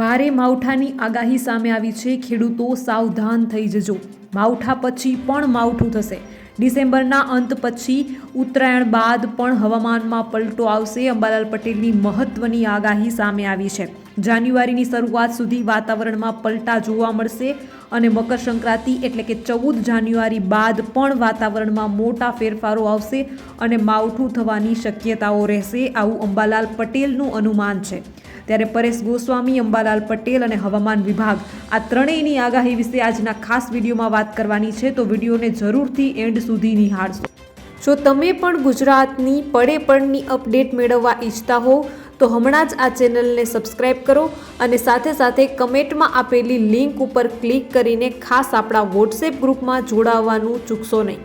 ભારે માવઠાની આગાહી સામે આવી છે. ખેડૂતો સાવધાન થઈ જજો. માવઠા પછી પણ માવઠું થશે. ડિસેમ્બરના અંત પછી ઉત્તરાયણ બાદ પણ હવામાનમાં પલટો આવશે. અંબાલાલ પટેલની મહત્વની આગાહી સામે આવી છે. જાન્યુઆરીની શરૂઆત સુધી વાતાવરણમાં પલટા જોવા મળશે અને મકર સંક્રાંતિ એટલે કે ચૌદ જાન્યુઆરી બાદ પણ વાતાવરણમાં મોટા ફેરફારો આવશે અને માવઠું થવાની શક્યતાઓ રહેશે. આવું અંબાલાલ પટેલનું અનુમાન છે. ત્યારે પરેશ ગોસ્વામી, અંબાલાલ પટેલ અને હવામાન વિભાગ આ ત્રણેયની આગાહી વિશે આજના ખાસ વિડીયોમાં વાત કરવાની છે. તો વિડીયોને જરૂરથી એન્ડ સુધી નિહાળશો. જો તમે પણ ગુજરાતની પડે પડની અપડેટ મેળવવા ઈચ્છતા હો, તો હમણાં જ આ ચેનલને સબસ્ક્રાઇબ કરો અને સાથે સાથે કમેન્ટમાં આપેલી લિંક ઉપર ક્લિક કરીને ખાસ આપણા વોટ્સએપ ગ્રુપમાં જોડાવવાનું ચૂકશો નહીં.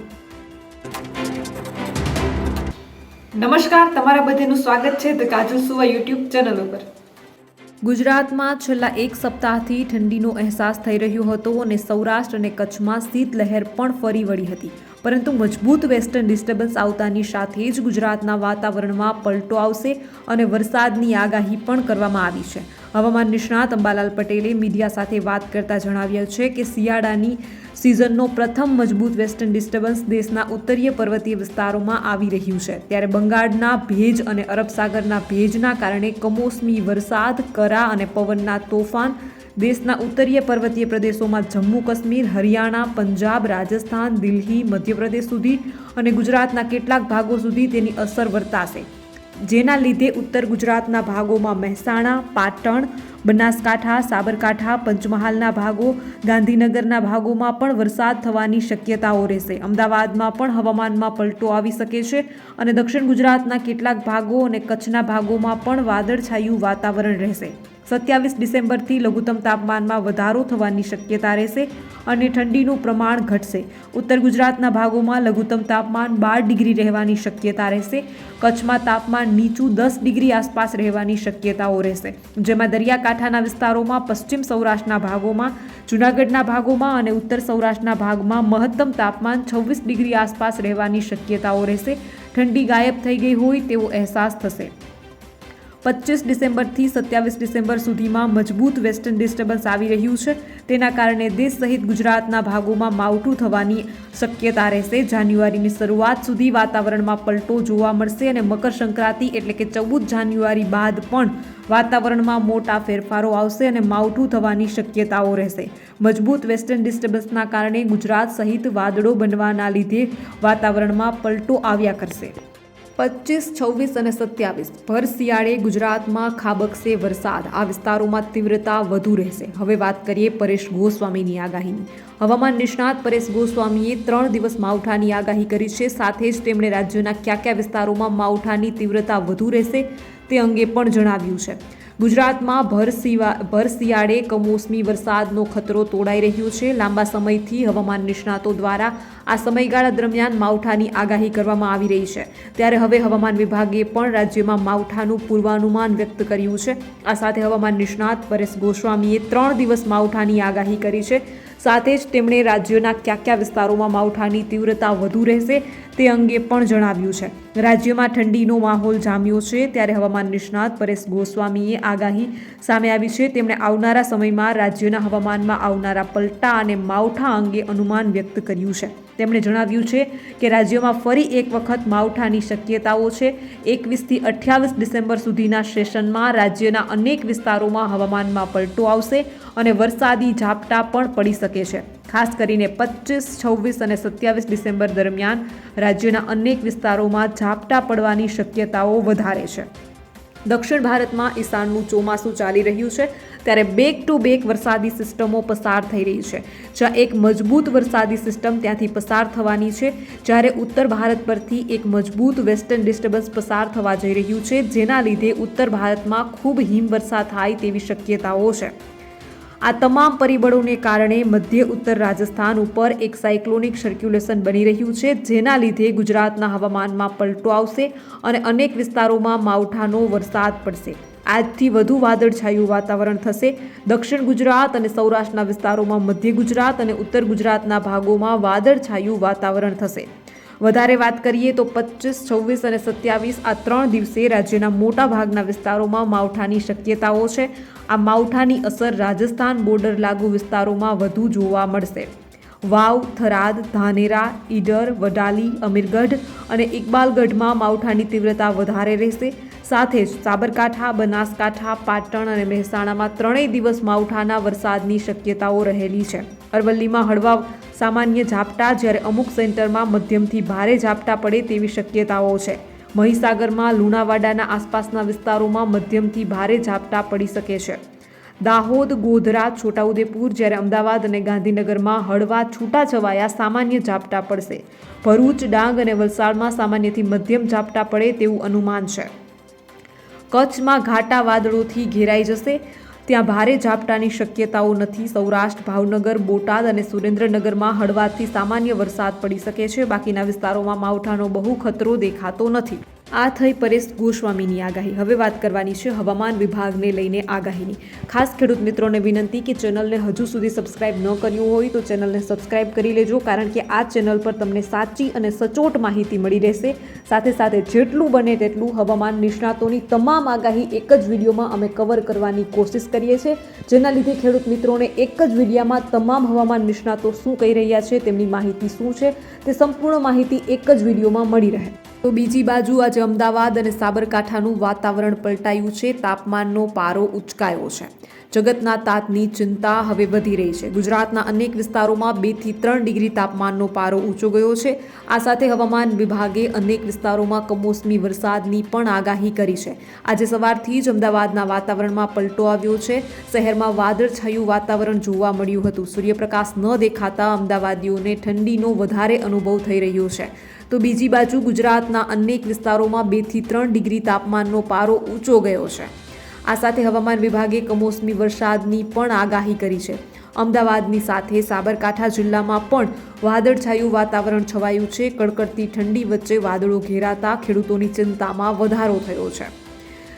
નમસ્કાર, તમારા બધાનું સ્વાગત છે ધ કાજલ સુવા યુટ્યુબ ચેનલ ઉપર. ગુજરાતમાં છેલ્લા એક સપ્તાહથી ઠંડીનો અહેસાસ થઈ રહ્યો હતો અને સૌરાષ્ટ્ર અને કચ્છમાં શીતલહેર પણ ફરી વળી હતી. પરંતુ મજબૂત વેસ્ટર્ન ડિસ્ટર્બન્સ આવતાની સાથે જ ગુજરાતના વાતાવરણમાં પલટો આવશે અને વરસાદની આગાહી પણ કરવામાં આવી છે. હવામાન નિષ્ણાત અંબાલાલ પટેલે મીડિયા સાથે વાત કરતા જણાવ્યું છે કે શિયાળાની સિઝનનો પ્રથમ મજબૂત વેસ્ટર્ન ડિસ્ટર્બન્સ દેશના ઉત્તરીય પર્વતીય વિસ્તારોમાં આવી રહ્યું છે. ત્યારે બંગાળના ભેજ અને અરબ સાગરના ભેજના કારણે કમોસમી વરસાદ, કરા અને પવનના તોફાન દેશના ઉત્તરીય પર્વતીય પ્રદેશોમાં જમ્મુ કાશ્મીર, હરિયાણા, પંજાબ, રાજસ્થાન, દિલ્હી, મધ્યપ્રદેશ સુધી અને ગુજરાતના કેટલાક ભાગો સુધી તેની અસર વર્તાશે. જેના લીધે ઉત્તર ગુજરાતના ભાગોમાં મહેસાણા, પાટણ, બનાસકાંઠા, સાબરકાંઠા, પંચમહાલના ભાગો, ગાંધીનગરના ભાગોમાં પણ વરસાદ થવાની શક્યતાઓ રહેશે. અમદાવાદમાં પણ હવામાનમાં પલટો આવી શકે છે અને દક્ષિણ ગુજરાતના કેટલાક ભાગો અને કચ્છના ભાગોમાં પણ વાદળછાયું વાતાવરણ રહેશે. સત્યાવીસ ડિસેમ્બરથી લઘુત્તમ તાપમાનમાં વધારો થવાની શક્યતા રહેશે અને ઠંડીનું પ્રમાણ ઘટશે. ઉત્તર ગુજરાતના ભાગોમાં લઘુત્તમ તાપમાન બાર ડિગ્રી રહેવાની શક્યતા રહેશે. કચ્છમાં તાપમાન નીચું દસ ડિગ્રી આસપાસ રહેવાની શક્યતાઓ રહેશે. જેમાં દરિયાકાંઠાના વિસ્તારોમાં પશ્ચિમ સૌરાષ્ટ્રના ભાગોમાં, જૂનાગઢના ભાગોમાં અને ઉત્તર સૌરાષ્ટ્રના ભાગમાં મહત્તમ તાપમાન છવ્વીસ ડિગ્રી આસપાસ રહેવાની શક્યતાઓ રહેશે. ઠંડી ગાયબ થઈ ગઈ હોય તેવો અહેસાસ થશે. પચીસ ડિસેમ્બરથી સત્યાવીસ ડિસેમ્બર સુધીમાં મજબૂત વેસ્ટર્ન ડિસ્ટર્બન્સ આવી રહ્યું છે. તેના કારણે દેશ સહિત ગુજરાતના ભાગોમાં માવઠું થવાની શક્યતા રહેશે. જાન્યુઆરીની શરૂઆત સુધી વાતાવરણમાં પલટો જોવા મળશે અને મકર સંક્રાંતિ એટલે કે ચૌદ જાન્યુઆરી બાદ પણ વાતાવરણમાં મોટા ફેરફારો આવશે અને માવઠું થવાની શક્યતાઓ રહેશે. મજબૂત વેસ્ટર્ન ડિસ્ટર્બન્સના કારણે ગુજરાત સહિત વાદળો બનવાના લીધે વાતાવરણમાં પલટો આવ્યા કરશે. પચીસ, છવ્વીસ અને સત્યાવીસ. ભર શિયાળે ગુજરાતમાં ખાબકશે વરસાદ. આ વિસ્તારોમાં તીવ્રતા વધુ રહેશે. હવે વાત કરીએ પરેશ ગોસ્વામીની આગાહીની. હવામાન નિષ્ણાત પરેશ ગોસ્વામીએ ત્રણ દિવસ માવઠાની આગાહી કરી છે. સાથે જ તેમણે રાજ્યના કયા કયા વિસ્તારોમાં માવઠાની તીવ્રતા વધુ રહેશે તે અંગે પણ જણાવ્યું છે. ગુજરાતમાં ભર ભર શિયાળે કમોસમી વરસાદનો ખતરો તોડાઈ રહ્યો છે. લાંબા સમયથી હવામાન નિષ્ણાતો દ્વારા આ સમયગાળા દરમિયાન માવઠાની આગાહી કરવામાં આવી રહી છે. ત્યારે હવે હવામાન વિભાગે પણ રાજ્યમાં માવઠાનું પૂર્વાનુમાન વ્યક્ત કર્યું છે. આ સાથે હવામાન નિષ્ણાત પરેશ ગોસ્વામીએ ત્રણ દિવસ માવઠાની આગાહી કરી છે. સાથે જ તેમણે રાજ્યના કયા કયા વિસ્તારોમાં માવઠાની તીવ્રતા વધુ રહેશે તે અંગે પણ જણાવ્યું છે. રાજ્યમાં ઠંડીનો માહોલ જામ્યો છે ત્યારે હવામાન નિષ્ણાત પરેશ ગોસ્વામીએ આગાહી સામે આવી છે. તેમણે આવનારા સમયમાં રાજ્યના હવામાનમાં આવનારા પલટા અને માવઠા અંગે અનુમાન વ્યક્ત કર્યું છે. તેમણે જણાવ્યું છે કે રાજ્યમાં ફરી એક વખત માવઠાની શક્યતાઓ છે. એકવીસથી અઠ્યાવીસ ડિસેમ્બર સુધીના સેશનમાં રાજ્યના અનેક વિસ્તારોમાં હવામાનમાં પલટો આવશે અને વરસાદી ઝાપટા પણ પડી શકે છે. ખાસ કરીને પચીસ છવ્વીસ અને સત્યાવીસ ડિસેમ્બર દરમિયાન રાજ્યના અનેક વિસ્તારોમાં ઝાપટા પડવાની શક્યતાઓ વધારે છે. દક્ષિણ ભારતમાં ઈશાનનું ચોમાસું ચાલી રહ્યું છે. ત્યારે બેક ટુ બેક વરસાદી સિસ્ટમો પસાર થઈ રહી છે. જ્યાં એક મજબૂત વરસાદી સિસ્ટમ ત્યાંથી પસાર થવાની છે. જ્યારે ઉત્તર ભારત પરથી એક મજબૂત વેસ્ટર્ન ડિસ્ટર્બન્સ પસાર થવા જઈ રહ્યું છે, જેના લીધે ઉત્તર ભારતમાં ખૂબ હિમવર્ષા થાય તેવી શક્યતાઓ છે. આ તમામ પરિબળોને કારણે મધ્ય ઉત્તર રાજસ્થાન ઉપર એક સાયક્લોનિક સર્ક્યુલેશન બની રહ્યું છે, જેના લીધે ગુજરાતના હવામાનમાં પલટો આવશે અને અનેક વિસ્તારોમાં માવઠાનો વરસાદ પડશે. આજથી વધુ વાદળછાયું વાતાવરણ થશે. દક્ષિણ ગુજરાત અને સૌરાષ્ટ્રના વિસ્તારોમાં મધ્ય ગુજરાત અને ઉત્તર ગુજરાતના ભાગોમાં વાદળછાયું વાતાવરણ થશે. વધારે વાત કરીએ તો પચીસ છવ્વીસ અને સત્યાવીસ આ ત્રણ દિવસે રાજ્યના મોટા ભાગના વિસ્તારોમાં માવઠાની શક્યતાઓ છે. આ માવઠાની અસર રાજસ્થાન બોર્ડર લાગુ વિસ્તારોમાં વધુ જોવા મળશે. વાવ, થરાદ, ધાનેરા, ઈડર, વડાલી, અમીરગઢ અને ઇકબાલગઢમાં માવઠાની તીવ્રતા વધારે રહેશે. સાથે જ સાબરકાંઠા, બનાસકાંઠા, પાટણ અને મહેસાણામાં ત્રણેય દિવસ માવઠાના વરસાદની શક્યતાઓ રહેલી છે. અરવલ્લીમાં હળવા સામાન્ય ઝાપટા જ્યારે અમુક સેન્ટરમાં મધ્યમથી ભારે ઝાપટા પડે તેવી શક્યતાઓ છે. મહીસાગરમાં, લુણાવાડાના આસપાસના વિસ્તારોમાં મધ્યમથી ભારે ઝાપટા પડી શકે છે. દાહોદ, ગોધરા, છોટાઉદેપુર જ્યારે અમદાવાદ અને ગાંધીનગરમાં હળવા છૂટાછવાયા સામાન્ય ઝાપટા પડશે. ભરૂચ, ડાંગ અને વલસાડમાં સામાન્યથી મધ્યમ ઝાપટા પડે તેવું અનુમાન છે. કચ્છમાં ઘાટા વાદળોથી ઘેરાઈ જશે. ત્યાં ભારે ઝાપટાની શક્યતાઓ નથી. સૌરાષ્ટ્ર, ભાવનગર, બોટાદ અને સુરેન્દ્રનગરમાં હળવાથી સામાન્ય વરસાદ પડી શકે છે. બાકીના વિસ્તારોમાં માવઠાનો બહુ ખતરો દેખાતો નથી. આ થઈ પરેશ ગોસ્વામીની આગાહી. હવે વાત કરવાની છે હવામાન વિભાગને લઈને આગાહીની. ખાસ ખેડૂત મિત્રોને વિનંતી કે ચેનલને હજુ સુધી સબસ્ક્રાઇબ ન કર્યું હોય તો ચેનલને સબસ્ક્રાઇબ કરી લેજો, કારણ કે આ ચેનલ પર તમને સાચી અને સચોટ માહિતી મળી રહેશે. સાથે સાથે જેટલું બને તેટલું હવામાન નિષ્ણાતોની તમામ આગાહી એક જ વિડીયોમાં અમે કવર કરવાની કોશિશ કરીએ છીએ. જેના લીધે ખેડૂત મિત્રોને એક જ વિડીયામાં તમામ હવામાન નિષ્ણાતો શું કહી રહ્યા છે, તેમની માહિતી શું છે, તે સંપૂર્ણ માહિતી એક જ વિડીયોમાં મળી રહે. તો બીજી બાજુ આજે અમદાવાદ અને સાબરકાંઠાનું વાતાવરણ પલટાયું છે. તાપમાનનો પારો ઉચકાયો છે. જગતના તાતની ચિંતા હવે વધી રહી છે. ગુજરાતના અનેક વિસ્તારોમાં બેથી ત્રણ ડિગ્રી તાપમાનનો પારો ઊંચો ગયો છે. આ સાથે હવામાન વિભાગે અનેક વિસ્તારોમાં કમોસમી વરસાદની પણ આગાહી કરી છે. આજે સવારથી જ અમદાવાદના વાતાવરણમાં પલટો આવ્યો છે. શહેરમાં વાદળછાયું વાતાવરણ જોવા મળ્યું હતું. સૂર્યપ્રકાશ ન દેખાતા અમદાવાદીઓને ઠંડીનો વધારે અનુભવ થઈ રહ્યો છે. તો બીજી બાજુ ગુજરાતના અનેક વિસ્તારોમાં બેથી ત્રણ ડિગ્રી તાપમાનનો પારો ઊંચો ગયો છે. આ સાથે હવામાન વિભાગે કમોસમી વરસાદની પણ આગાહી કરી છે. અમદાવાદની સાથે સાબરકાંઠા જિલ્લામાં પણ વાદળછાયું વાતાવરણ છવાયું છે. કડકડતી ઠંડી વચ્ચે વાદળો ઘેરાતા ખેડૂતોની ચિંતામાં વધારો થયો છે.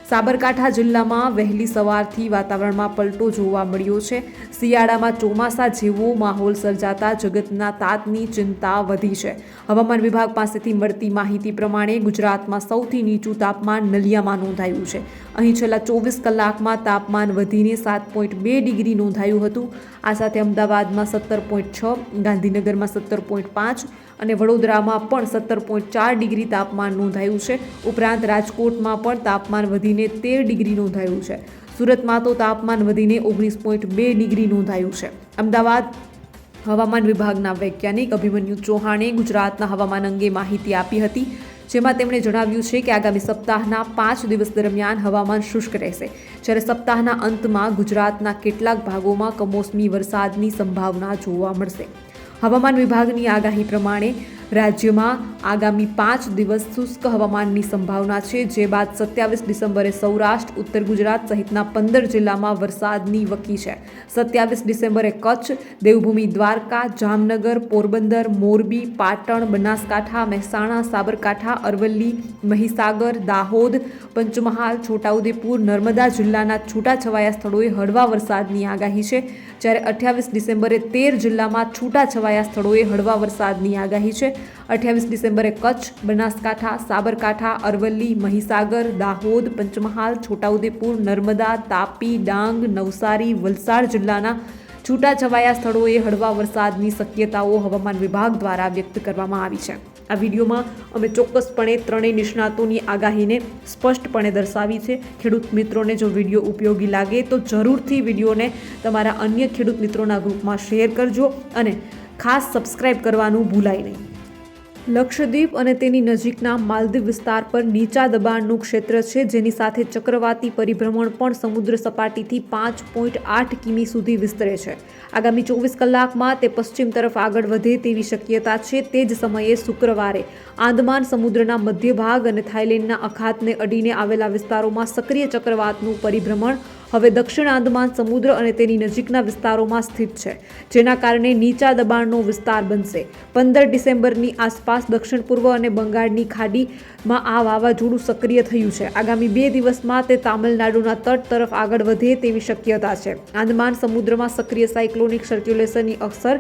સાબરકાંઠા જિલ્લામાં વહેલી સવારથી વાતાવરણમાં પલટો જોવા મળ્યો છે. શિયાળામાં ચોમાસા જેવો માહોલ સર્જાતા જગતના તાતની ચિંતા વધી છે. હવામાન વિભાગ પાસેથી મળતી માહિતી પ્રમાણે ગુજરાતમાં સૌથી નીચું તાપમાન નલિયામાં નોંધાયું છે. અહીં છેલ્લા ચોવીસ કલાકમાં તાપમાન વધીને સાત પોઈન્ટ બે ડિગ્રી નોંધાયું હતું. આ સાથે અમદાવાદમાં સત્તર પોઈન્ટ છ, ગાંધીનગરમાં સત્તર પોઈન્ટ પાંચ અને વડોદરામાં પણ સત્તર પોઈન્ટ ચાર ડિગ્રી તાપમાન નોંધાયું છે. ઉપરાંત રાજકોટમાં પણ તાપમાન વધીને તેર ડિગ્રી નોંધાયું છે. સુરતમાં તો તાપમાન વધીને ઓગણીસ પોઈન્ટ બે ડિગ્રી નોંધાયું છે. અમદાવાદ હવામાન વિભાગના વૈજ્ઞાનિક અભિમન્યુ ચૌહાણે ગુજરાતના હવામાન અંગે માહિતી આપી હતી, જેમાં તેમણે જણાવ્યું છે કે આગામી સપ્તાહના પાંચ દિવસ દરમિયાન હવામાન શુષ્ક રહેશે. જ્યારે સપ્તાહના અંતમાં ગુજરાતના કેટલાક ભાગોમાં કમોસમી વરસાદની સંભાવના જોવા મળશે. હવામાન વિભાગની આગાહી પ્રમાણે રાજ્યમાં આગામી પાંચ દિવસ શુષ્ક હવામાનની સંભાવના છે, જે બાદ સત્યાવીસ ડિસેમ્બરે સૌરાષ્ટ્ર, ઉત્તર ગુજરાત સહિતના પંદર જિલ્લામાં વરસાદની વકી છે. સત્યાવીસ ડિસેમ્બરે કચ્છ, દેવભૂમિ, દ્વારકા, જામનગર, પોરબંદર, મોરબી, પાટણ, બનાસકાંઠા, મહેસાણા, સાબરકાંઠા, અરવલ્લી, મહીસાગર, દાહોદ, પંચમહાલ, છોટાઉદેપુર, નર્મદા જિલ્લાના છૂટાછવાયા સ્થળોએ હળવા વરસાદની આગાહી છે. જ્યારે અઠ્યાવીસ ડિસેમ્બરે તેર જિલ્લામાં છૂટાછવાયા સ્થળોએ હળવા વરસાદની આગાહી છે. અઠ્યાવીસ ડિસેમ્બરે કચ્છ, બનાસકાંઠા, સાબરકાંઠા, અરવલ્લી, મહીસાગર, દાહોદ, પંચમહાલ, છોટાઉદેપુર, નર્મદા, તાપી, ડાંગ, નવસારી, વલસાડ જિલ્લાના છૂટાછવાયા સ્થળોએ હળવા વરસાદની શક્યતાઓ હવામાન વિભાગ દ્વારા વ્યક્ત કરવામાં આવી છે. આ વિડીયોમાં અમે ચોક્કસપણે ત્રણેય નિષ્ણાતોની આગાહીને સ્પષ્ટપણે દર્શાવી છે. ખેડૂત મિત્રોને જો વીડિયો ઉપયોગી લાગે તો જરૂરથી વિડીયોને તમારા અન્ય ખેડૂત મિત્રોના ગ્રુપમાં શેર કરજો અને ખાસ સબસ્ક્રાઇબ કરવાનું ભૂલાય નહીં. લક્ષદ્વીપ અને તેની નજીકના માલદીવ વિસ્તાર પર નીચા દબાણનું ક્ષેત્ર છે, જેની સાથે ચક્રવાતી પરિભ્રમણ પણ સમુદ્ર સપાટીથી પાંચ પોઈન્ટ આઠ કિમી સુધી વિસ્તરે છે. આગામી ચોવીસ કલાકમાં તે પશ્ચિમ તરફ આગળ વધે તેવી શક્યતા છે. તે જ સમયે શુક્રવારે આંદમાન સમુદ્રના મધ્ય ભાગ અને થાઇલેન્ડના અખાતને અડીને આવેલા વિસ્તારોમાં સક્રિય ચક્રવાતનું પરિભ્રમણ હવે દક્ષિણ આંદમાન સમુદ્ર અને તેની નજીકના વિસ્તારોમાં સ્થિત છે, જેના કારણે નીચા દબાણનો વિસ્તાર બનશે. પંદર ડિસેમ્બરની આસપાસ દક્ષિણ પૂર્વ અને બંગાળની ખાડીમાં આ વાવાઝોડું સક્રિય થયું છે. આગામી બે દિવસમાં તે તામિલનાડુના તટ તરફ આગળ વધે તેવી શક્યતા છે. આંદમાન સમુદ્રમાં સક્રિય સાયક્લોનિક સર્ક્યુલેશનની અસર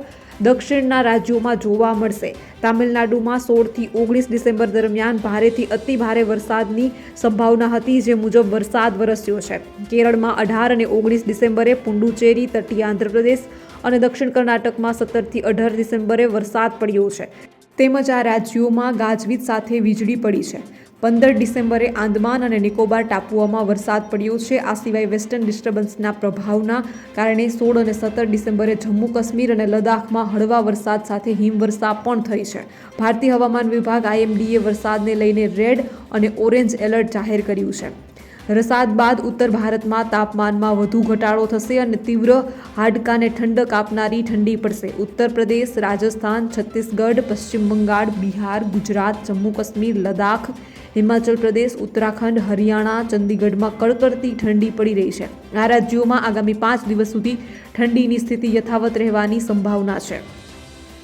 દક્ષિણના રાજ્યોમાં જોવા મળશે. તામિલનાડુમાં સોળથી ઓગણીસ ડિસેમ્બર દરમિયાન ભારેથી અતિ ભારે વરસાદની સંભાવના હતી, જે મુજબ વરસાદ વરસ્યો છે. કેરળમાં અઢાર અને ઓગણીસ ડિસેમ્બરે પુંડુચેરી, તટીય આંધ્રપ્રદેશ અને દક્ષિણ કર્ણાટકમાં સત્તરથી અઢાર ડિસેમ્બરે વરસાદ પડ્યો છે. તેમજ આ રાજ્યોમાં ગાજવીજ સાથે વીજળી પડી છે. પંદર ડિસેમ્બરે આંદમાન અને નિકોબાર ટાપુઓમાં વરસાદ પડ્યો છે. આ સિવાય વેસ્ટર્ન ડિસ્ટર્બન્સના પ્રભાવના કારણે સોળ અને સત્તર ડિસેમ્બરે જમ્મુ કાશ્મીર અને લદ્દાખમાં હળવા વરસાદ સાથે હિમવર્ષા પણ થઈ છે. ભારતીય હવામાન વિભાગ આઈએમડીએ વરસાદને લઈને રેડ અને ઓરેન્જ એલર્ટ જાહેર કર્યું છે. વરસાદ બાદ ઉત્તર ભારતમાં તાપમાનમાં વધુ ઘટાડો થશે અને તીવ્ર હાડકાને ઠંડક આપનારી ઠંડી પડશે. ઉત્તર પ્રદેશ, રાજસ્થાન, છત્તીસગઢ, પશ્ચિમ બંગાળ, બિહાર, ગુજરાત, જમ્મુ કાશ્મીર, લદ્દાખ હિમાચલ પ્રદેશ, ઉત્તરાખંડ, હરિયાણા, ચંદીગઢમાં કડકડતી ઠંડી પડી રહી છે. આ રાજ્યોમાં આગામી પાંચ દિવસ સુધી ઠંડીની સ્થિતિ યથાવત રહેવાની સંભાવના છે.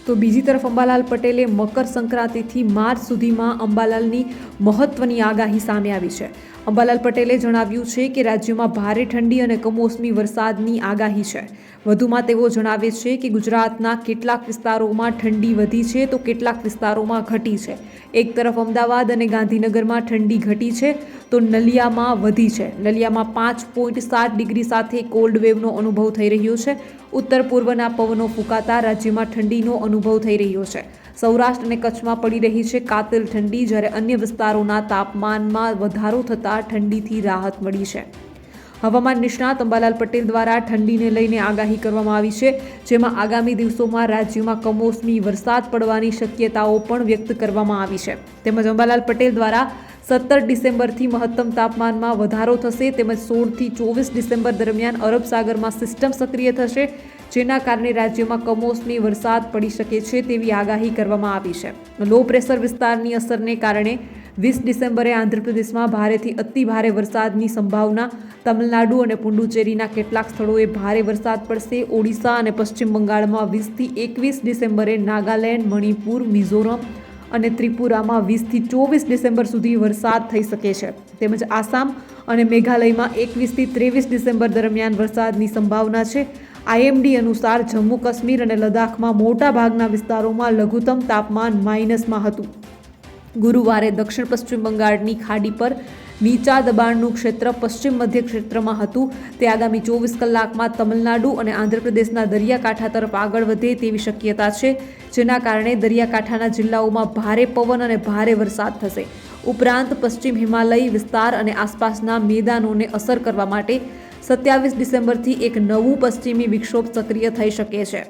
તો બીજી તરફ અંબાલાલ પટેલે મકર સંક્રાંતિથી માર્ચ સુધીમાં અંબાલાલની મહત્વની આગાહી સામે આવી છે. અંબાલાલ પટેલે જણાવ્યું છે કે રાજ્યમાં ભારે ઠંડી અને કમોસમી વરસાદની આગાહી છે. વધુમાં તેઓ જણાવે છે કે ગુજરાતના કેટલાક વિસ્તારોમાં ઠંડી વધી છે તો કેટલાક વિસ્તારોમાં ઘટી છે. એક તરફ અમદાવાદ અને ગાંધીનગરમાં ઠંડી ઘટી છે તો નલિયામાં વધી છે. નલિયામાં પાંચ પોઈન્ટ સાત ડિગ્રી સાથે કોલ્ડ વેવનો અનુભવ થઈ રહ્યો છે. ઉત્તર પૂર્વના પવનો ફૂંકાતા રાજ્યમાં ઠંડીનો અનુભવ થઈ રહ્યો છે. સૌરાષ્ટ્ર અને કચ્છમાં પડી રહી છે કાતિલ ઠંડી. જ્યારે અન્ય વિસ્તારોના તાપમાનમાં વધારો થતાં ઠંડીથી રાહત મળી છે. હવામાન નિષ્ણાત અંબાલાલ પટેલ દ્વારા ઠંડીને લઈને આગાહી કરવામાં આવી છે, જેમાં આગામી દિવસોમાં રાજ્યમાં કમોસમી વરસાદ પડવાની શક્યતાઓ પણ વ્યક્ત કરવામાં આવી છે. તેમજ અંબાલાલ પટેલ દ્વારા સત્તર ડિસેમ્બરથી મહત્તમ તાપમાનમાં વધારો થશે, તેમજ સોળથી ચોવીસ ડિસેમ્બર દરમિયાન અરબ સાગરમાં સિસ્ટમ સક્રિય થશે જેના કારણે રાજ્યમાં કમોસમી વરસાદ પડી શકે છે તેવી આગાહી કરવામાં આવી છે. લો પ્રેશર વિસ્તારની અસરને કારણે વીસ ડિસેમ્બરે આંધ્રપ્રદેશમાં ભારેથી અતિ ભારે વરસાદની સંભાવના, તમિલનાડુ અને પુડુચેરીના કેટલાક સ્થળોએ ભારે વરસાદ પડશે. ઓડિશા અને પશ્ચિમ બંગાળમાં વીસથી એકવીસ ડિસેમ્બરે નાગાલેન્ડ, મણિપુર, મિઝોરમ અને ત્રિપુરામાં વીસથી ચોવીસ ડિસેમ્બર સુધી વરસાદ થઈ શકે છે. તેમજ આસામ અને મેઘાલયમાં એકવીસથી ત્રેવીસ ડિસેમ્બર દરમિયાન વરસાદની સંભાવના છે. આઈએમડી અનુસાર જમ્મુ કાશ્મીર અને લદ્દાખમાં મોટા ભાગના વિસ્તારોમાં લઘુત્તમ તાપમાન માઇનસમાં હતું. ગુરુવારે દક્ષિણ પશ્ચિમ બંગાળની ખાડી પર નીચા દબાણનું ક્ષેત્ર પશ્ચિમ મધ્ય ક્ષેત્રમાં હતું. તે આગામી ચોવીસ કલાકમાં તમિલનાડુ અને આંધ્રપ્રદેશના દરિયાકાંઠા તરફ આગળ વધે તેવી શક્યતા છે, જેના કારણે દરિયાકાંઠાના જિલ્લાઓમાં ભારે પવન અને ભારે વરસાદ થશે. ઉપરાંત પશ્ચિમ હિમાલય વિસ્તાર અને આસપાસના મેદાનોને અસર કરવા માટે સત્યાવીસ ડિસેમ્બરથી એક નવું પશ્ચિમી વિક્ષોભ સક્રિય થઈ શકે છે.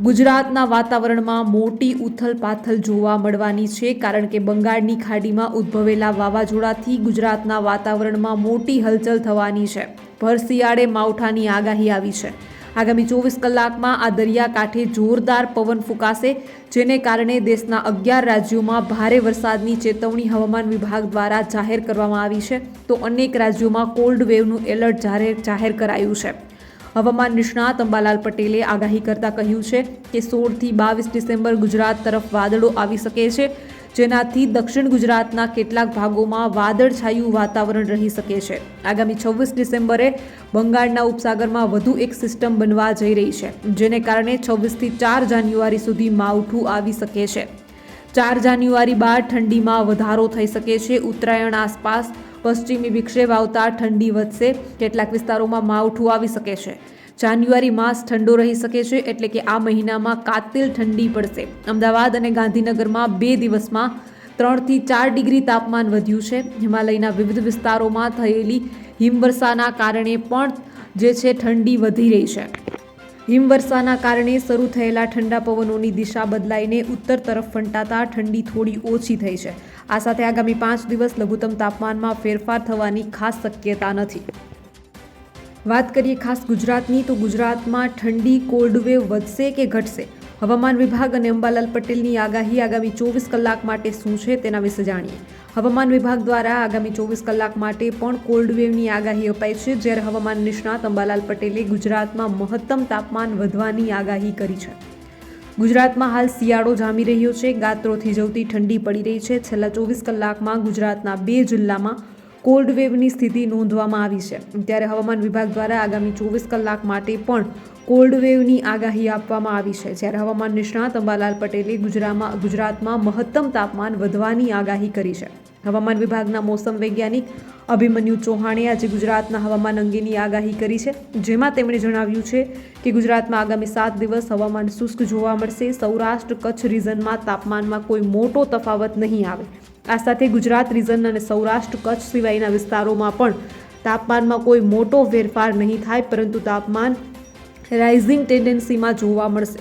ગુજરાતના વાતાવરણમાં મોટી ઉથલ પાથલ જોવા મળવાની છે કારણ કે બંગાળની ખાડીમાં ઉદ્ભવેલા વાવાઝોડાથી ગુજરાતના વાતાવરણમાં મોટી હલચલ થવાની છે. ભર શિયાળે માવઠાની આગાહી આવી છે. આગામી ચોવીસ કલાકમાં આ દરિયાકાંઠે જોરદાર પવન ફૂંકાશે, જેને કારણે દેશના અગિયાર રાજ્યોમાં ભારે વરસાદની ચેતવણી હવામાન વિભાગ દ્વારા જાહેર કરવામાં આવી છે. તો અનેક રાજ્યોમાં કોલ્ડ વેવનું એલર્ટ જાહેર જાહેર કરાયું છે. હવામાન નિષ્ણાત અંબાલાલ પટેલે આગાહી કરતા કહ્યું છે કે સોળથી બાવીસ ડિસેમ્બર ગુજરાત તરફ વાદળો આવી શકે છે. જેનાથી દક્ષિણ ગુજરાતના કેટલાક ભાગોમાં વાદળછાયું વાતાવરણ રહી શકે છે. આગામી છવ્વીસ ડિસેમ્બરે બંગાળના ઉપસાગરમાં વધુ એક સિસ્ટમ બનવા જઈ રહી છે, જેને કારણે છવ્વીસથી ચાર જાન્યુઆરી સુધી માવઠું આવી શકે છે. ચાર જાન્યુઆરી બાદ ઠંડીમાં વધારો થઈ શકે છે. ઉત્તરાયણ આસપાસ પશ્ચિમી વિક્ષેપ આવતા ઠંડી વધશે. કેટલાક વિસ્તારોમાં માવઠું આવી શકે છે. જાન્યુઆરી માસ ઠંડો રહી શકે છે એટલે કે આ મહિનામાં કાતિલ ઠંડી પડશે. અમદાવાદ અને ગાંધીનગરમાં બે દિવસમાં ત્રણથી ચાર ડિગ્રી તાપમાન વધ્યું છે. હિમાલયના વિવિધ વિસ્તારોમાં થયેલી હિમવર્ષાના કારણે પણ જે છે ઠંડી વધી રહી છે. હિમવર્ષાના કારણે શરૂ થયેલા ઠંડા પવનોની દિશા બદલાઈને ઉત્તર તરફ ફંટાતા ઠંડી થોડી ઓછી થઈ છે. આ સાથે આગામી પાંચ દિવસ લઘુત્તમ તાપમાનમાં ફેરફાર થવાની ખાસ શક્યતા નથી. વાત કરીએ ખાસ ગુજરાતની, તો ગુજરાતમાં ઠંડી કોલ્ડ વેવ વધશે કે ઘટશે? હવામાન વિભાગ અને અંબાલાલ પટેલની આગાહી આગામી ચોવીસ કલાક માટે શું છે તેના વિશે જાણીએ. હવામાન વિભાગ દ્વારા આગામી ચોવીસ કલાક માટે પણ કોલ્ડ વેવની આગાહી અપાઈ છે, જ્યારે હવામાન નિષ્ણાત અંબાલાલ પટેલે ગુજરાતમાં મહત્તમ તાપમાન વધવાની આગાહી કરી છે. ગુજરાતમાં હાલ શિયાળો જામી રહ્યો છે, ગાત્રોથી જવતી ઠંડી પડી રહી છે. છેલ્લા ચોવીસ કલાકમાં ગુજરાતના બે જિલ્લામાં કોલ્ડ વેવની સ્થિતિ નોંધવામાં આવી છે. ત્યારે હવામાન વિભાગ દ્વારા આગામી ચોવીસ કલાક માટે પણ કોલ્ડ વેવની આગાહી આપવામાં આવી છે. જ્યારે હવામાન નિષ્ણાત અંબાલાલ પટેલે ગુજરાતમાં ગુજરાતમાં મહત્તમ તાપમાન વધવાની આગાહી કરી છે. હવામાન વિભાગના મોસમ વૈજ્ઞાનિક અભિમન્યુ ચૌહાણે આજે ગુજરાતના હવામાન અંગેની આગાહી કરી છે. જેમાં તેમણે જણાવ્યું છે કે ગુજરાતમાં આગામી સાત દિવસ હવામાન શુષ્ક જોવા મળશે. સૌરાષ્ટ્ર કચ્છ રિઝનમાં તાપમાનમાં કોઈ મોટો તફાવત નહીં આવે. આ સાથે ગુજરાત રિઝન અને સૌરાષ્ટ્ર કચ્છ સિવાયના વિસ્તારોમાં પણ તાપમાનમાં કોઈ મોટો ફેરફાર નહીં થાય, પરંતુ તાપમાન રાઇઝિંગ ટેન્ડન્સીમાં જોવા મળશે.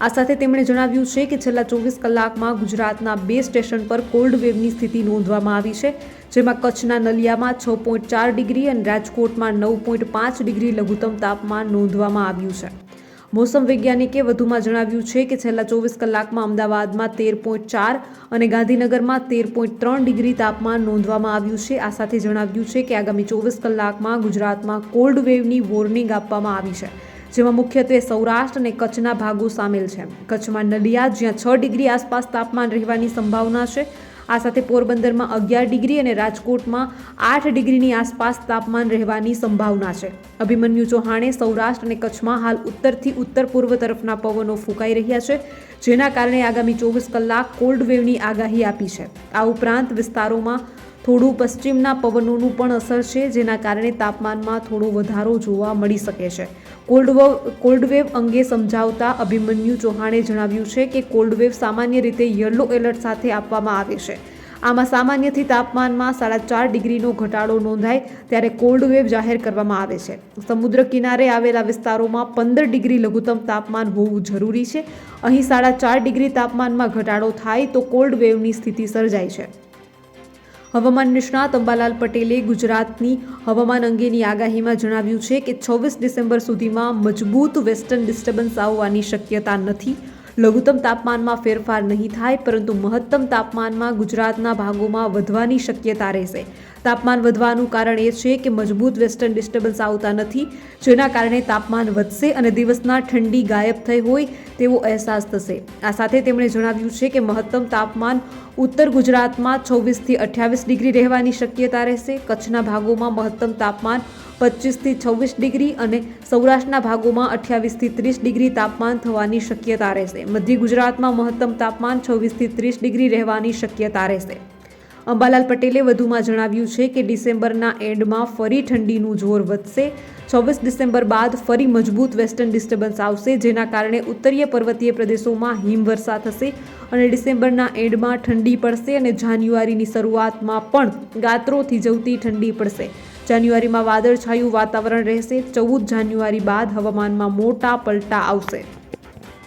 આ સાથે તેમણે જણાવ્યું છે કે છેલ્લા ચોવીસ કલાકમાં ગુજરાતના બે સ્ટેશન પર કોલ્ડ વેવની સ્થિતિ નોંધવામાં આવી છે, જેમાં કચ્છના નલિયામાં છ પોઈન્ટ ચાર ડિગ્રી અને રાજકોટમાં નવ પોઈન્ટ પાંચ ડિગ્રી લઘુત્તમ તાપમાન નોંધવામાં આવ્યું છે. મોસમ વૈજ્ઞાનિકે વધુમાં જણાવ્યું છે કે છેલ્લા ચોવીસ કલાકમાં અમદાવાદમાં તેર પોઈન્ટ ચાર અને ગાંધીનગરમાં તેર પોઈન્ટ ત્રણ ડિગ્રી તાપમાન નોંધવામાં આવ્યું છે. આ સાથે જણાવ્યું છે કે આગામી ચોવીસ કલાકમાં ગુજરાતમાં કોલ્ડ વેવની વોર્નિંગ આપવામાં આવી છે, જેમાં મુખ્યત્વે સૌરાષ્ટ્ર અને કચ્છના ભાગો સામેલ છે. કચ્છમાં નલિયા જ્યાં છ ડિગ્રી આસપાસ તાપમાન રહેવાની સંભાવના છે આ સાથે પોરબંદરમાં અગિયાર ડિગ્રી અને રાજકોટમાં આઠ ડિગ્રીની આસપાસ તાપમાન રહેવાની સંભાવના છે. અભિમન્યુ ચૌહાણે સૌરાષ્ટ્ર અને કચ્છમાં હાલ ઉત્તરથી ઉત્તર પૂર્વ તરફના પવનો ફૂંકાઈ રહ્યા છે, જેના કારણે આગામી ચોવીસ કલાક કોલ્ડ વેવની આગાહી આપી છે. આ ઉપરાંત વિસ્તારોમાં થોડું પશ્ચિમના પવનોનું પણ અસર છે, જેના કારણે તાપમાનમાં થોડો વધારો જોવા મળી શકે છે. કોલ્ડ વેવ કોલ્ડ વેવ અંગે સમજાવતા અભિમન્યુ ચૌહાણે જણાવ્યું છે કે કોલ્ડ વેવ સામાન્ય રીતે યલો એલર્ટ સાથે આપવામાં આવે છે. આમાં સામાન્યથી તાપમાનમાં સાડા ચાર ડિગ્રીનો ઘટાડો નોંધાય ત્યારે કોલ્ડ વેવ જાહેર કરવામાં આવે છે. સમુદ્ર કિનારે આવેલા વિસ્તારોમાં પંદર ડિગ્રી લઘુત્તમ તાપમાન હોવું જરૂરી છે. અહીં સાડા ચાર ડિગ્રી તાપમાનમાં ઘટાડો થાય તો કોલ્ડ વેવની સ્થિતિ સર્જાય છે. હવામાન નિષ્ણાત અંબાલાલ પટેલે ગુજરાતની હવામાન અંગેની આગાહીમાં જણાવ્યું છે કે છવ્વીસ ડિસેમ્બર સુધીમાં મજબૂત વેસ્ટર્ન ડિસ્ટર્બન્સ આવવાની શક્યતા નથી. લઘુત્તમ તાપમાનમાં ફેરફાર નહીં થાય, પરંતુ મહત્તમ તાપમાનમાં ગુજરાતના ભાગોમાં વધવાની શક્યતા રહેશે. તાપમાન વધવાનું કારણ એ છે કે મજબૂત વેસ્ટર્ન ડિસ્ટર્બન્સ આવતા નથી, જેના કારણે તાપમાન વધશે અને દિવસના ઠંડી ગાયબ થઈ હોય તેવો અહેસાસ થશે. આ સાથે તેમણે જણાવ્યું છે કે મહત્તમ તાપમાન ઉત્તર ગુજરાતમાં છવ્વીસથી અઠ્યાવીસ ડિગ્રી રહેવાની શક્યતા રહેશે, કચ્છના ભાગોમાં મહત્તમ તાપમાન પચીસથી છવ્વીસ ડિગ્રી અને સૌરાષ્ટ્રના ભાગોમાં અઠ્યાવીસથી ત્રીસ ડિગ્રી તાપમાન થવાની શક્યતા રહેશે. મધ્ય ગુજરાતમાં મહત્તમ તાપમાન છવ્વીસથી ત્રીસ ડિગ્રી રહેવાની શક્યતા રહેશે. અંબાલાલ પટેલે વધુમાં જણાવ્યું છે કે ડિસેમ્બરના એન્ડમાં ફરી ઠંડીનું જોર વધશે. છવ્વીસ ડિસેમ્બર બાદ ફરી મજબૂત વેસ્ટર્ન ડિસ્ટર્બન્સ આવશે, જેના કારણે ઉત્તરીય પર્વતીય પ્રદેશોમાં હિમવર્ષા થશે અને ડિસેમ્બરના એન્ડમાં ઠંડી પડશે અને જાન્યુઆરીની શરૂઆતમાં પણ ગાત્રોથી જવતી ઠંડી પડશે. જાન્યુઆરીમાં વાદળછાયું વાતાવરણ રહેશે. ચૌદ જાન્યુઆરી બાદ હવામાનમાં મોટા પલટા આવશે.